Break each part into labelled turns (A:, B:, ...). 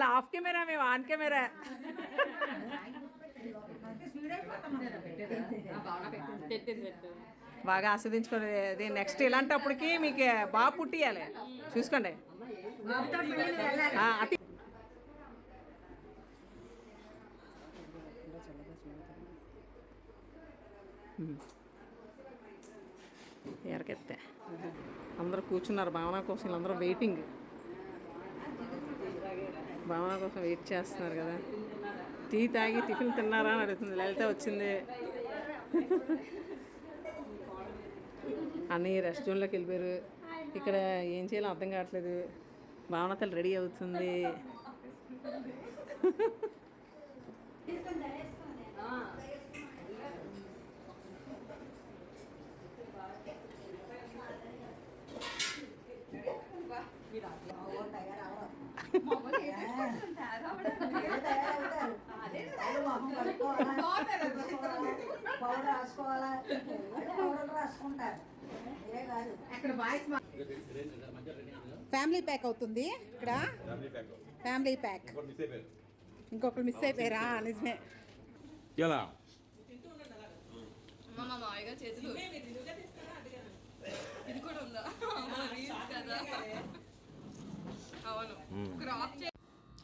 A: అలా off camera మేము on camera. బాగా ఆస్వాదించుకోండి అది నెక్స్ట్ ఇలాంటప్పటికి మీకు బాగా పుట్టియాలి. చూసుకోండి. ఆ, ఎరకెత్తే. అందరూ కూర్చున్నారు. భావన కోసం వీళ్ళందరూ వెయిటింగ్ భావన కోసం వెయిట్ చేస్తున్నారు కదా. టీ తాగి టిఫిన్ తిన్నారా అని అడుగుతుంది. లలిత వచ్చింది. అన్నీ రెస్ట్ జోన్లోకి వెళ్ళిపోయారు. ఇక్కడ ఏం చేయాలో అర్థం కావట్లేదు. భావన తల్లి రెడీ అవుతుంది.
B: పౌడర్ రాసుకోవాలా పౌడర్ రాసుకుంటారు ఇదే కాదు ఫ్యామిలీ ప్యాక్ అవుతుంది ఇక్కడ. ఫ్యామిలీ ప్యాక్ ఇంకొకరు మిస్ అయిపోయారా? నిజమే.
C: ఎలా?
D: మా మామయ్య చేతులు ఇది కూడా ఉందా రీల్స్ కదా అవును క్రాప్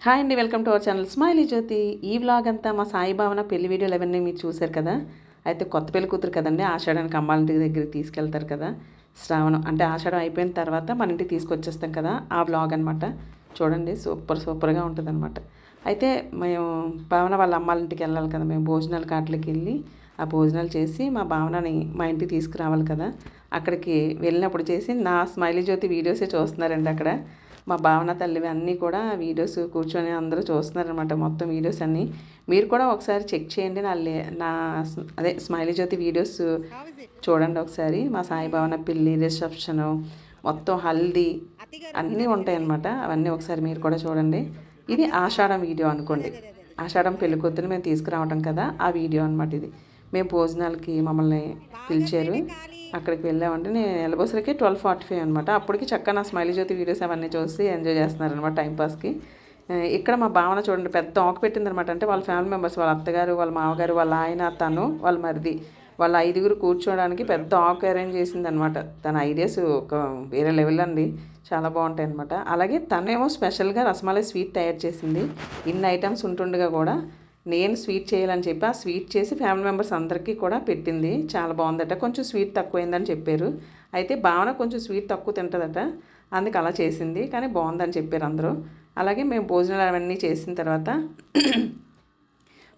A: హాయ్ అండి welcome to our channel smiley Jyoti ఈ వ్లాగ్ అంతా మా సాయి భావన పెళ్ళి వీడియోలు అవన్నీ మీరు చూశారు కదా? అయితే కొత్త పెళ్ళి కూతురు కదండి ఆషాఢానికి అమ్మాలింటి దగ్గరికి తీసుకెళ్తారు కదా? శ్రావణం అంటే ఆషాఢం అయిపోయిన తర్వాత మన ఇంటికి తీసుకొచ్చేస్తాం కదా ఆ వ్లాగ్ అనమాట చూడండి సూపర్ సూపర్గా ఉంటుంది అనమాట అయితే మేము భావన వాళ్ళ అమ్మాలింటికి ఇంటికి వెళ్ళాలి కదా మేము భోజనాల కాట్లకి వెళ్ళి ఆ భోజనాలు చేసి మా భావనని మా ఇంటికి తీసుకురావాలి కదా? అక్కడికి వెళ్ళినప్పుడు చేసి నా స్మైలీ జ్యోతి వీడియోసే చూస్తున్నారండి అక్కడ. మా భావన తల్లివి అన్నీ కూడా వీడియోస్ కూర్చొని అందరూ చూస్తున్నారనమాట మొత్తం వీడియోస్ అన్నీ. మీరు కూడా ఒకసారి చెక్ చేయండి నా లే నా అదే స్మైలీ జ్యోతి వీడియోస్ చూడండి ఒకసారి. మా సాయి భావన పిల్లి రిసెప్షను మొత్తం హల్దీ అన్నీ ఉంటాయి అన్నమాట అవన్నీ ఒకసారి మీరు కూడా చూడండి. ఇది ఆషాఢం వీడియో అనుకోండి. ఆషాఢం పెళ్ళి మేము తీసుకురావటం కదా ఆ వీడియో అనమాట ఇది. మేము భోజనాలకి మమ్మల్ని పిలిచారు. అక్కడికి వెళ్ళామంటే నేను వెళ్ళబోసరికి ట్వెల్వ్ ఫార్టీ ఫైవ్ అనమాట అప్పటికి చక్కగా నా స్మైలీ జ్యోతి వీడియోస్ అవన్నీ చూసి ఎంజాయ్ చేస్తున్నారనమాట టైంపాస్కి ఇక్కడ మా భావన చూడండి పెద్ద ఆకు పెట్టిందనమాట అంటే వాళ్ళ ఫ్యామిలీ మెంబర్స్ వాళ్ళ అత్తగారు వాళ్ళ మామగారు వాళ్ళ ఆయన తను వాళ్ళ మరిది వాళ్ళ ఐదుగురు కూర్చోవడానికి పెద్ద ఆకు అరేంజ్ చేసిందనమాట తన ఐడియాస్ ఒక వేరే లెవెల్ అండి. చాలా బాగుంటాయి అనమాట అలాగే తనేమో స్పెషల్గా రసమలై స్వీట్ తయారు చేసింది. ఇన్ని ఐటమ్స్ ఉంటుండగా కూడా నేను స్వీట్ చేయాలని చెప్పి ఆ స్వీట్ చేసి ఫ్యామిలీ మెంబర్స్ అందరికీ కూడా పెట్టింది. చాలా బాగుందట. కొంచెం స్వీట్ తక్కువైందని చెప్పారు. అయితే భావన కొంచెం స్వీట్ తక్కువ తింటుందట. అందుకు అలా చేసింది. కానీ బాగుందని చెప్పారు అందరూ. అలాగే మేము భోజనాలు అవన్నీ చేసిన తర్వాత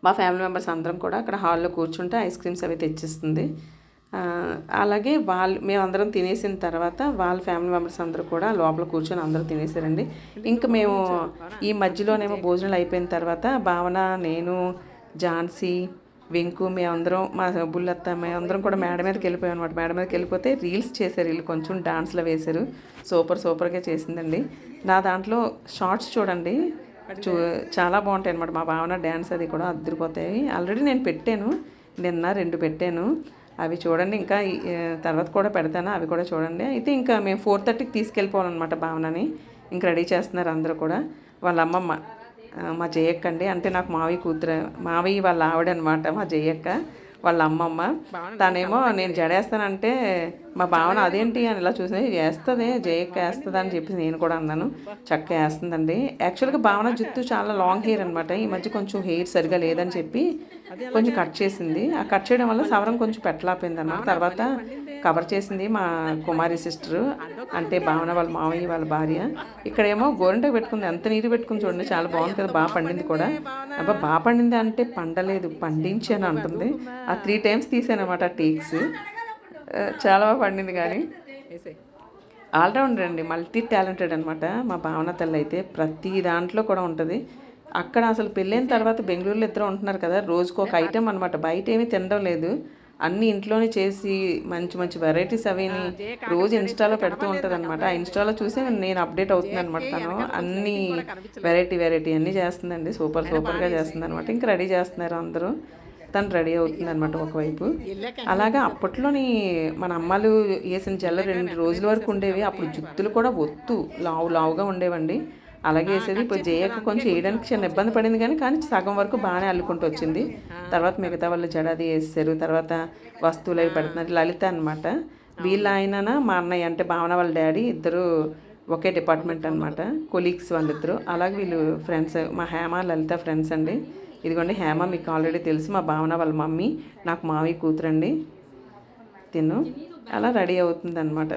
A: మా ఫ్యామిలీ మెంబర్స్ అందరం కూడా అక్కడ హాల్లో కూర్చుంటే ఐస్ క్రీమ్స్ అవి తెచ్చిస్తుంది. అలాగే వాళ్ళు మేమందరం తినేసిన తర్వాత వాళ్ళ ఫ్యామిలీ మెంబర్స్ అందరూ కూడా లోపల కూర్చొని అందరూ తినేసారండి. ఇంకా మేము ఈ మధ్యలోనేమో భోజనాలు అయిపోయిన తర్వాత భావన నేను ఝాన్సీ వెంకు మేమందరం మా బుల్లత్త మేమందరం కూడా మేడ మీదకి వెళ్ళిపోయాం అనమాట మేడ మీదకి వెళ్ళిపోతే రీల్స్ చేశారు వీళ్ళు కొంచెం డాన్స్లో వేశారు. సూపర్ సూపర్గా చేసిందండి. నా దాంట్లో షార్ట్స్ చూడండి చూ చాలా బాగుంటాయి అనమాట మా భావన డ్యాన్స్ అది కూడా అద్దరిపోతాయి. ఆల్రెడీ నేను పెట్టాను నిన్న రెండు పెట్టాను. అవి చూడండి. ఇంకా తర్వాత కూడా పెడతాను. అవి కూడా చూడండి. అయితే ఇంకా మేము ఫోర్ థర్టీకి తీసుకెళ్ళిపోవాలన్నమాట భావనని. ఇంకా రెడీ చేస్తున్నారు అందరూ కూడా. వాళ్ళ అమ్మమ్మ మా జయక్క అండి. అంటే నాకు మావి కూతురు మావి వాళ్ళ ఆవిడ అనమాట మా జయక్క వాళ్ళ అమ్మమ్మ. తనేమో నేను జడేస్తానంటే మా భావన అదేంటి అని ఇలా చూసి వేస్తుంది జయక్క వేస్తుంది అని చెప్పి నేను కూడా అన్నాను. చక్కగా వేస్తుందండి. యాక్చువల్గా భావన జుత్తు చాలా లాంగ్ హెయిర్ అనమాట ఈ మధ్య కొంచెం హెయిర్ సరిగా లేదని చెప్పి కొంచెం కట్ చేసింది. ఆ కట్ చేయడం వల్ల సవరం కొంచెం పెట్టలేకపోయింది అనమాట తర్వాత కవర్ చేసింది మా కుమారి సిస్టర్. అంటే భావన వాళ్ళ మావయ్య వాళ్ళ భార్య. ఇక్కడేమో గోరింటకు పెట్టుకుంది. ఎంత నీరు పెట్టుకుంది చూడండి. చాలా బాగుంది కదా బాగా పండింది కూడా. అబ్బా బాగా పండింది అంటే పండలేదు. పండించి అని అంటుంది. ఆ త్రీ టైమ్స్ తీసాను అనమాట టేక్స్. చాలా బాగా పండింది కానీ. ఆల్రౌండర్ అండి. మల్టీ టాలెంటెడ్ అనమాట మా భావన తల్లి అయితే. ప్రతి దాంట్లో కూడా ఉంటుంది. అక్కడ అసలు పెళ్ళైన తర్వాత బెంగళూరులో ఇద్దరు ఉంటున్నారు కదా రోజుకు ఒక ఐటెం అనమాట బయట ఏమీ తినడం లేదు. అన్ని ఇంట్లోనే చేసి మంచి మంచి వెరైటీస్ అవిని రోజు ఇన్స్టాలో పెడుతూ ఉంటుంది అనమాట ఆ ఇన్స్టాలో చూసి నేను అప్డేట్ అవుతుంది అనమాట తను. అన్ని వెరైటీ వెరైటీ అన్నీ చేస్తుందండి. సూపర్ సూపర్గా చేస్తుంది అనమాట ఇంకా రెడీ చేస్తున్నారు అందరూ. తను రెడీ అవుతుంది అనమాట ఒకవైపు అలాగా అప్పట్లోని మన అమ్మాలు వేసిన జల్ల రెండు రోజుల వరకు ఉండేవి. అప్పుడు జుత్తులు కూడా ఒత్తు లావు లావుగా ఉండేవండి. అలాగే వేసేది. ఇప్పుడు జయకు కొంచెం వేయడానికి చిన్న ఇబ్బంది పడింది కానీ కానీ సగం వరకు బాగానే అల్లుకుంటూ వచ్చింది. తర్వాత మిగతా వాళ్ళు జడాది వేసారు తర్వాత వస్తువులు అవి పెడుతున్నారు. లలిత అనమాట వీళ్ళ ఆయన మా అన్నయ్య అంటే భావన వాళ్ళ డాడీ ఇద్దరు ఒకే డిపార్ట్మెంట్ అనమాట కొలీగ్స్ వాళ్ళిద్దరు. అలాగే వీళ్ళు ఫ్రెండ్స్ మా హేమ లలిత ఫ్రెండ్స్ అండి. ఇదిగోండి హేమ మీకు ఆల్రెడీ తెలుసు. మా భావన వాళ్ళ మమ్మీ నాకు మావి కూతురండి. తిను అలా రెడీ అవుతుంది అనమాట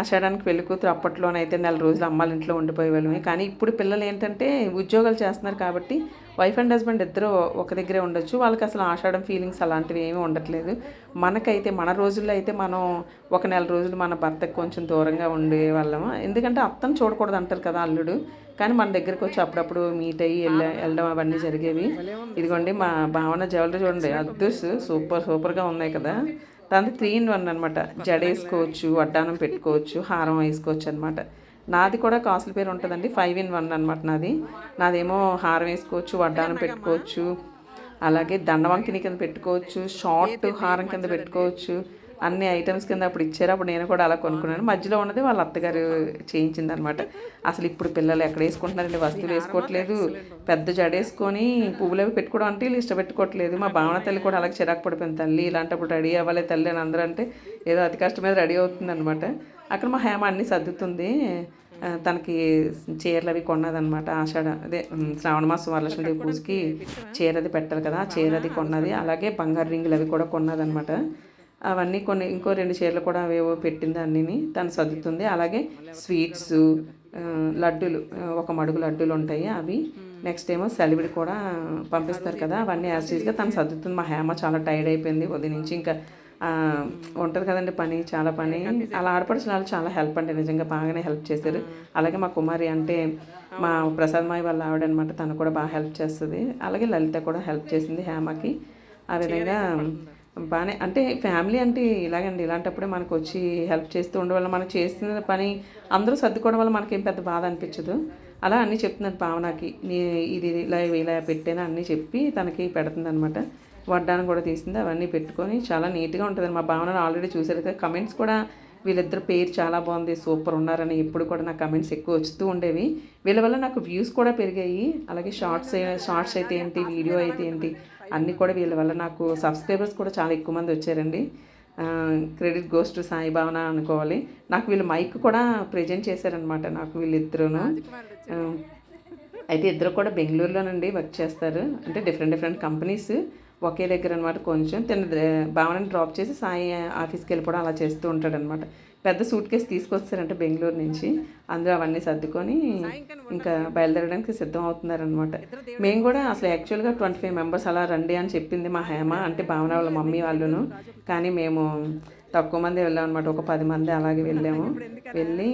A: ఆషాఢానికి పెళ్ళి కూతురు అప్పట్లోనైతే నెల రోజులు అమ్మాలి ఇంట్లో ఉండిపోయేవాళ్ళమే. కానీ ఇప్పుడు పిల్లలు ఏంటంటే ఉద్యోగాలు చేస్తున్నారు కాబట్టి వైఫ్ అండ్ హస్బెండ్ ఇద్దరు ఒక దగ్గరే ఉండొచ్చు. వాళ్ళకి అసలు ఆషాఢం ఫీలింగ్స్ అలాంటివి ఏమీ ఉండట్లేదు. మనకైతే మన రోజుల్లో అయితే మనం ఒక నెల రోజులు మన భర్తకు కొంచెం దూరంగా ఉండే వాళ్ళము ఎందుకంటే అత్తను చూడకూడదు అంటారు కదా అల్లుడు. కానీ మన దగ్గరికి వచ్చి అప్పుడప్పుడు మీట్ అయ్యి వెళ్ళ వెళ్ళడం అవన్నీ జరిగేవి. ఇదిగోండి మా భావన జ్యువెలరీ చూడండి. అద్దూస్ సూపర్ సూపర్గా ఉన్నాయి కదా. దాంతో త్రీ ఇన్ వన్ అనమాట జడ వేసుకోవచ్చు వడ్డానం పెట్టుకోవచ్చు హారం వేసుకోవచ్చు అనమాట నాది కూడా కాసుల పేరు ఉంటుందండి ఫైవ్ ఇన్ వన్ అనమాట నాది. నాదేమో హారం వేసుకోవచ్చు వడ్డానం పెట్టుకోవచ్చు అలాగే దండవంకిని కింద పెట్టుకోవచ్చు షార్ట్ హారం కింద పెట్టుకోవచ్చు. అన్ని ఐటమ్స్ కింద అప్పుడు ఇచ్చారు. అప్పుడు నేను కూడా అలా కొనుక్కున్నాను. మధ్యలో ఉన్నది వాళ్ళ అత్తగారు చేయించింది అనమాట అసలు ఇప్పుడు పిల్లలు ఎక్కడ వేసుకుంటున్నారండి? వస్తువులు వేసుకోవట్లేదు. పెద్ద జడేసుకొని పువ్వులు అవి పెట్టుకోవడం అంటే వీళ్ళు ఇష్టపెట్టుకోవట్లేదు మా భావన తల్లి కూడా అలాగే చిరాకు పడిపోయింది. తల్లి ఇలాంటప్పుడు రెడీ అవ్వాలి తల్లి అని అందరూ అంటే ఏదో అతి కష్టం మీద రెడీ అవుతుంది అనమాట అక్కడ మా హేమ అన్ని సర్దుతుంది. తనకి చీరలు అవి కొన్నదనమాట ఆషాఢ అదే శ్రావణ మాసం వరలక్ష్మీదేవి పూజకి చీర అది పెట్టాలి కదా. చీర అది కొన్నది. అలాగే బంగారు రింగులు అవి కూడా కొన్నదనమాట అవన్నీ కొన్ని ఇంకో రెండు చీరలు కూడా అవేవో పెట్టింది అన్నిని. తను సర్దుతుంది. అలాగే స్వీట్స్ లడ్డూలు ఒక మడుగు లడ్డూలు ఉంటాయి అవి. నెక్స్ట్ ఏమో సెలవిడి కూడా పంపిస్తారు కదా. అవన్నీ యాసిడ్గా తను సర్దుతుంది. మా హేమ చాలా టైర్డ్ అయిపోయింది ఉదయం నుంచి. ఇంకా ఉంటుంది కదండి పని చాలా పని. అలా ఆడపడిచిన వాళ్ళు చాలా హెల్ప్ అండి. నిజంగా బాగానే హెల్ప్ చేశారు. అలాగే మా కుమారి అంటే మా ప్రసాద్ మాయి వాళ్ళ ఆవిడ అనమాట తను కూడా బాగా హెల్ప్ చేస్తుంది. అలాగే లలిత కూడా హెల్ప్ చేసింది హేమకి. ఆ విధంగా బాగానే అంటే ఫ్యామిలీ అంటే ఇలాగండి. ఇలాంటప్పుడే మనకు వచ్చి హెల్ప్ చేస్తూ ఉండడం వల్ల మనం చేస్తున్న పని అందరూ సర్దుకోవడం వల్ల మనకేం పెద్ద బాధ అనిపించదు. అలా అన్నీ చెప్తున్నాను భావనకి. నీ ఇది ఇలా ఇలా పెట్టాను అన్నీ చెప్పి తనకి పెడుతుంది అనమాట వడ్డాన్ని కూడా తీసింది. అవన్నీ పెట్టుకొని చాలా నీట్గా ఉంటుంది మా భావన ఆల్రెడీ చూసారు కదా. కమెంట్స్ కూడా వీళ్ళిద్దరు పేరు చాలా బాగుంది. సూపర్ ఉన్నారని ఎప్పుడు కూడా నా కమెంట్స్ ఎక్కువ వస్తూ ఉండేవి. వీళ్ళ వల్ల నాకు వ్యూస్ కూడా పెరిగాయి. అలాగే షార్ట్స్ షార్ట్స్ అయితే ఏంటి? వీడియో అయితే ఏంటి? అన్నీ కూడా వీళ్ళ వల్ల నాకు సబ్స్క్రైబర్స్ కూడా చాలా ఎక్కువ మంది వచ్చారండి. క్రెడిట్ గోస్ టు సాయి భావన అనుకోవాలి. నాకు వీళ్ళు మైక్ కూడా ప్రజెంట్ చేశారనమాట నాకు వీళ్ళిద్దరును. అయితే ఇద్దరు కూడా బెంగళూరులోనండి వర్క్ చేస్తారు. అంటే డిఫరెంట్ డిఫరెంట్ కంపెనీస్ ఒకే దగ్గర అనమాట కొంచెం తిన భావనని డ్రాప్ చేసి సాయి ఆఫీస్కి వెళ్ళిపోవడం అలా చేస్తూ ఉంటాడనమాట పెద్ద సూట్ కేసు తీసుకొస్తారంటే బెంగళూరు నుంచి. అందులో అవన్నీ సర్దుకొని ఇంకా బయలుదేరడానికి సిద్ధం అవుతున్నారనమాట మేము కూడా అసలు యాక్చువల్గా ట్వంటీ ఫైవ్ మెంబర్స్ అలా రండి అని చెప్పింది మా హేమ అంటే భావన వాళ్ళ మమ్మీ వాళ్ళును. కానీ మేము తక్కువ మంది వెళ్ళాం అనమాట ఒక పది మంది అలాగే వెళ్ళాము. వెళ్ళి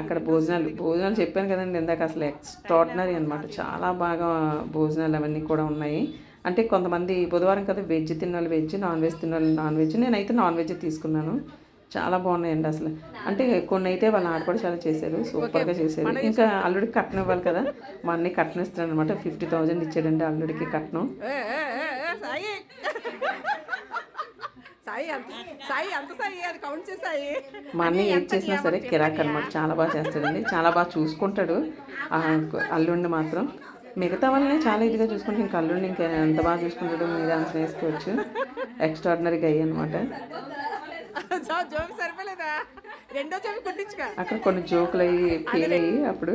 A: అక్కడ భోజనాలు భోజనాలు చెప్పాను కదండి ఇందాక అసలు ఎక్స్ట్రాడినరీ అనమాట చాలా బాగా భోజనాలు అవన్నీ కూడా ఉన్నాయి. అంటే కొంతమంది బుధవారం కదా వెజ్ తిన్నోళ్ళు వెజ్ నాన్ వెజ్ తిన్నోళ్ళు నాన్ వెజ్. నేనైతే నాన్ వెజ్ తీసుకున్నాను. చాలా బాగున్నాయండి అసలు. అంటే కొన్ని అయితే వాళ్ళ చాలా చేశారు. సూపర్గా చేశారు. ఇంకా అల్లుడికి కట్నం ఇవ్వాలి కదా. మా అన్నీ కట్నం ఇస్తున్నాడు అనమాట ఫిఫ్టీ థౌజండ్ ఇచ్చాడండి అల్లుడికి కట్నం.
B: ఏ, ఏ, ఏ, ఏ,
A: మా అన్నయ్య ఏది చేసినా సరే కిరాక్ అనమాట చాలా బాగా చేస్తాడండి. చాలా బాగా చూసుకుంటాడు. అల్లుడిని మాత్రం. మిగతా వాళ్ళని చాలా ఇదిగా చూసుకుంటే ఇంకా అల్లుడిని ఇంకా ఎంత బాగా చూసుకుంటాడో మీద ఆన్సర్ వేసుకోవచ్చు ఎక్స్ట్రాడినరీ గై అనమాట అక్కడ కొన్ని జోకులు అయ్యి ఫీల్ అయ్యి అప్పుడు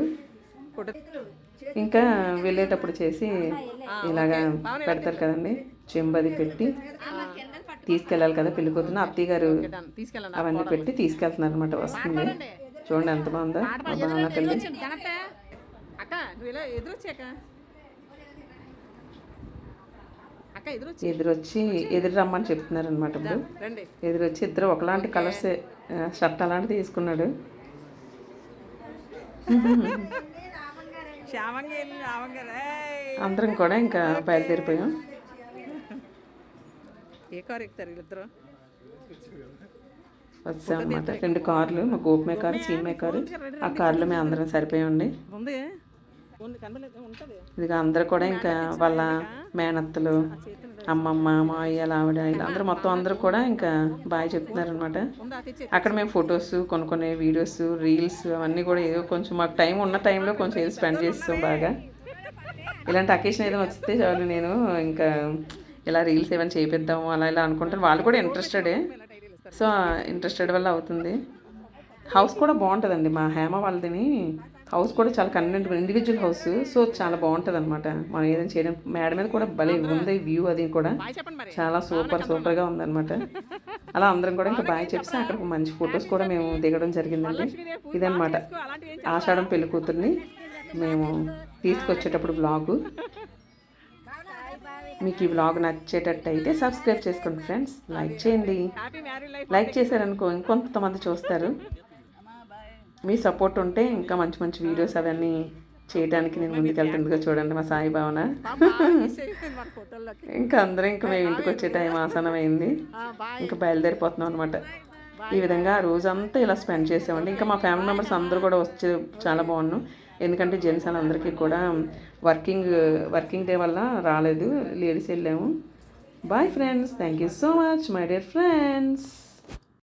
A: ఇంకా వెళ్ళేటప్పుడు చేసి ఇలాగా పెడతారు కదండి చెంబది పెట్టి తీసుకెళ్ళాలి కదా పెళ్ళి కూతురు అత్తయ్య గారు అవన్నీ పెట్టి తీసుకెళ్తున్నారు అనమాట వస్తుంది చూడండి ఎంత బాగుందో. మా భావన
B: ఎదురొచ్చి
A: ఎదురు రమ్మని చెప్తున్నారు అనమాట ఇప్పుడు ఎదురొచ్చి ఇద్దరు ఒకలాంటి కలర్స్ షర్ట్ అలాంటిది తీసుకున్నాడు. అందరం కూడా ఇంకా బయలుదేరిపోయాం.
B: ఏ కారు ఎక్కుతారు వీళ్ళిద్దరు?
A: వచ్చాం అనమాట రెండు కార్లు మా గోపమే కారు సీమే కారు. ఆ కార్లో మేము అందరం సరిపోయామండి. ఇదిగో అందరూ కూడా ఇంకా వాళ్ళ మేనత్తలు అమ్మమ్మ మావయ్య ఆవిడ ఇలా అందరూ మొత్తం అందరూ కూడా ఇంకా బాగా చెప్తున్నారు అనమాట అక్కడ మేము ఫొటోస్ కొన్ని కొన్ని వీడియోస్ రీల్స్ అవన్నీ కూడా ఏదో కొంచెం మాకు టైం ఉన్న టైంలో కొంచెం ఏదో స్పెండ్ చేస్తాం బాగా. ఇలాంటి అకేషన్ ఏదైనా వస్తే చాలు నేను ఇంకా ఇలా రీల్స్ ఏమైనా చేపిద్దాము అలా ఇలా అనుకుంటాను వాళ్ళు కూడా ఇంట్రెస్టెడే సో ఇంట్రెస్టెడ్ వల్ల అవుతుంది. హౌస్ కూడా బాగుంటుందండి మా హేమ వాళ్ళదిని. హౌస్ కూడా చాలా కన్వీనెంట్ ఇండివిజువల్ హౌస్ సో చాలా బాగుంటుంది అనమాట మనం ఏదైనా చేయడం మేడ మీద కూడా భలే ఉంది వ్యూ అది కూడా. చాలా సూపర్ సూపర్గా ఉందన్నమాట. అలా అందరం కూడా ఇంకా బాగా చెప్పి అక్కడ మంచి ఫొటోస్ కూడా మేము దిగడం జరిగిందండి. ఇదన్నమాట. ఆషాఢం పెళ్ళి కూతుర్ని మేము తీసుకొచ్చేటప్పుడు బ్లాగు మీకు ఈ వ్లాగ్ నచ్చేటట్టు అయితే సబ్స్క్రైబ్ చేసుకోండి ఫ్రెండ్స్ లైక్ చేయండి. లైక్ చేశారనుకో ఇంకొంతమంది చూస్తారు. మీ సపోర్ట్ ఉంటే ఇంకా మంచి మంచి వీడియోస్ అవన్నీ చేయడానికి నేను ముందుకెళ్తుందిగా చూడండి మా సాయి భావన. ఇంకా అందరం ఇంకా మేము ఇంటికి వచ్చే టైం ఆసనం అయింది ఇంకా బయలుదేరిపోతున్నాం అనమాట ఈ విధంగా రోజంతా ఇలా స్పెండ్ చేసామండి ఇంకా మా ఫ్యామిలీ మెంబర్స్ అందరూ కూడా వచ్చే చాలా బాగున్నాం. ఎందుకంటే జెంట్స్ అందరికీ కూడా వర్కింగ్ వర్కింగ్ డే వల్ల రాలేదు. లేడీస్ వెళ్ళాము. Boy friends thank you so much my dear friends